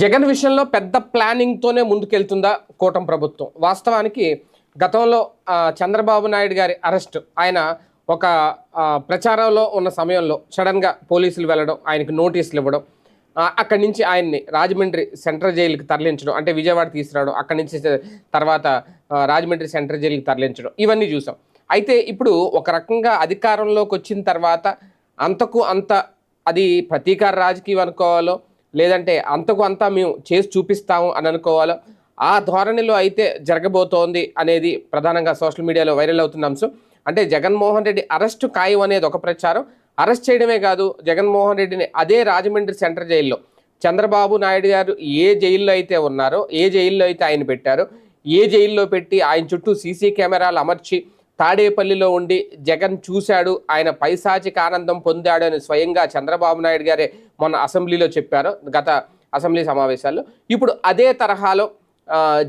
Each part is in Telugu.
జగన్ విషయంలో పెద్ద ప్లానింగ్తోనే ముందుకెళ్తుందా కూటమి ప్రభుత్వం? వాస్తవానికి గతంలో చంద్రబాబు నాయుడు గారి అరెస్ట్ ఆయన ఒక ప్రచారంలో ఉన్న సమయంలో సడన్గా పోలీసులు వెళ్ళడం ఆయనకు నోటీసులు ఇవ్వడం అక్కడి నుంచి ఆయన్ని రాజమండ్రి సెంట్రల్ జైలుకి తరలించడం అంటే విజయవాడ తీసుకురావడం అక్కడి నుంచి తర్వాత రాజమండ్రి సెంట్రల్ జైలుకి తరలించడం ఇవన్నీ చూసాం. అయితే ఇప్పుడు ఒక రకంగా అధికారంలోకి వచ్చిన తర్వాత అంతకు అంత అది ప్రతీకార రాజకీయం అనుకోవాలో లేదంటే అంతకు అంతా మేము చేసి చూపిస్తాము అని అనుకోవాలో. ఆ ధోరణిలో అయితే జరగబోతోంది అనేది ప్రధానంగా సోషల్ మీడియాలో వైరల్ అవుతున్న అంశం. అంటే జగన్మోహన్ రెడ్డి అరెస్టు ఖాయం అనేది ఒక ప్రచారం. అరెస్ట్ చేయడమే కాదు జగన్మోహన్ రెడ్డిని అదే రాజమండ్రి సెంటర్ జైల్లో చంద్రబాబు నాయుడు గారు ఏ జైల్లో అయితే ఉన్నారో ఏ జైల్లో అయితే ఆయన పెట్టారో ఏ జైల్లో పెట్టి ఆయన చుట్టూ సీసీ కెమెరాలు అమర్చి తాడేపల్లిలో ఉండి జగన్ చూశాడు ఆయన పైశాచిక ఆనందం పొందాడు అని స్వయంగా చంద్రబాబు నాయుడు గారే మొన్న అసెంబ్లీలో చెప్పారు గత అసెంబ్లీ సమావేశాల్లో. ఇప్పుడు అదే తరహాలో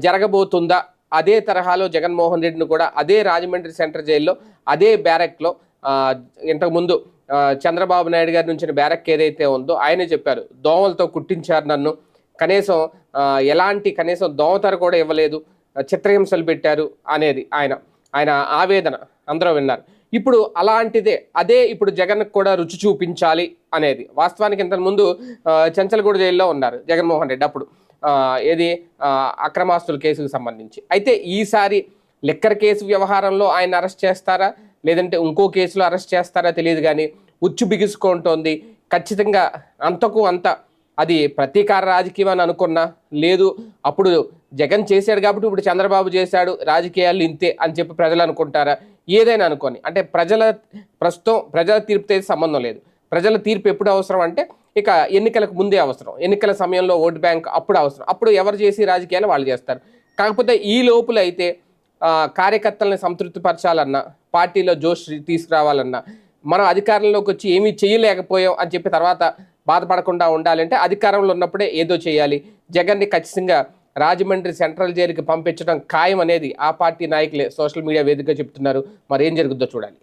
జరగబోతుందా? అదే తరహాలో జగన్మోహన్ రెడ్డిని కూడా అదే రాజమండ్రి సెంటర్ జైల్లో అదే బ్యారెక్లో ఇంతకుముందు చంద్రబాబు నాయుడు గారి నుంచి బ్యారెక్ ఏదైతే ఉందో ఆయనే చెప్పారు దోమలతో కుట్టించారు నన్ను. కనీసం ఎలాంటి కనీసం దోమతర కూడా ఇవ్వలేదు చిత్రహింసలు పెట్టారు అనేది ఆయన. ఆయన ఆవేదన అందరూ విన్నారు. ఇప్పుడు అలాంటిదే అదే ఇప్పుడు జగన్ కూడా రుచి చూపించాలి అనేది. వాస్తవానికి ఇంతకుముందు చెంచలగూడ జైల్లో ఉన్నారు జగన్మోహన్ రెడ్డి అప్పుడు. ఏది? అక్రమాస్తుల కేసుకు సంబంధించి. అయితే ఈసారి లిక్కర్ కేసు వ్యవహారంలో ఆయన అరెస్ట్ చేస్తారా? లేదంటే ఇంకో కేసులో అరెస్ట్ చేస్తారా? తెలియదు కానీ ఉచ్చు బిగుసుకుంటోంది. ఖచ్చితంగా అంతకు అంత అది ప్రతీకార రాజకీయం అని అనుకున్నా. లేదు అప్పుడు జగన్ చేశాడు కాబట్టి ఇప్పుడు చంద్రబాబు చేశాడు రాజకీయాలు ఇంతే అని చెప్పి ప్రజలు అనుకుంటారా? ఏదైనా అనుకోని. అంటే ప్రజల ప్రస్తుతం ప్రజల తీర్పుతో అయితే సంబంధం లేదు. ప్రజల తీర్పు ఎప్పుడు అవసరం అంటే ఇక ఎన్నికలకు ముందే అవసరం. ఎన్నికల సమయంలో ఓటు బ్యాంక్ అప్పుడు అవసరం. అప్పుడు ఎవరు చేసి రాజకీయాలు వాళ్ళు చేస్తారు. కాకపోతే ఈ లోపల అయితే కార్యకర్తలను సంతృప్తిపరచాలన్నా పార్టీలో జోష్ తీసుకురావాలన్నా మనం అధికారంలోకి వచ్చి ఏమీ చేయలేకపోయాం అని చెప్పి తర్వాత బాధపడకుండా ఉండాలంటే అధికారంలో ఉన్నప్పుడే ఏదో చేయాలి. జగన్ని ఖచ్చితంగా రాజమండ్రి సెంట్రల్ జైలుకి పంపించడం ఖాయం అనేది ఆ పార్టీ నాయకులే సోషల్ మీడియా వేదికగా చెప్తున్నారు. మరి ఏం జరుగుద్దో చూడాలి.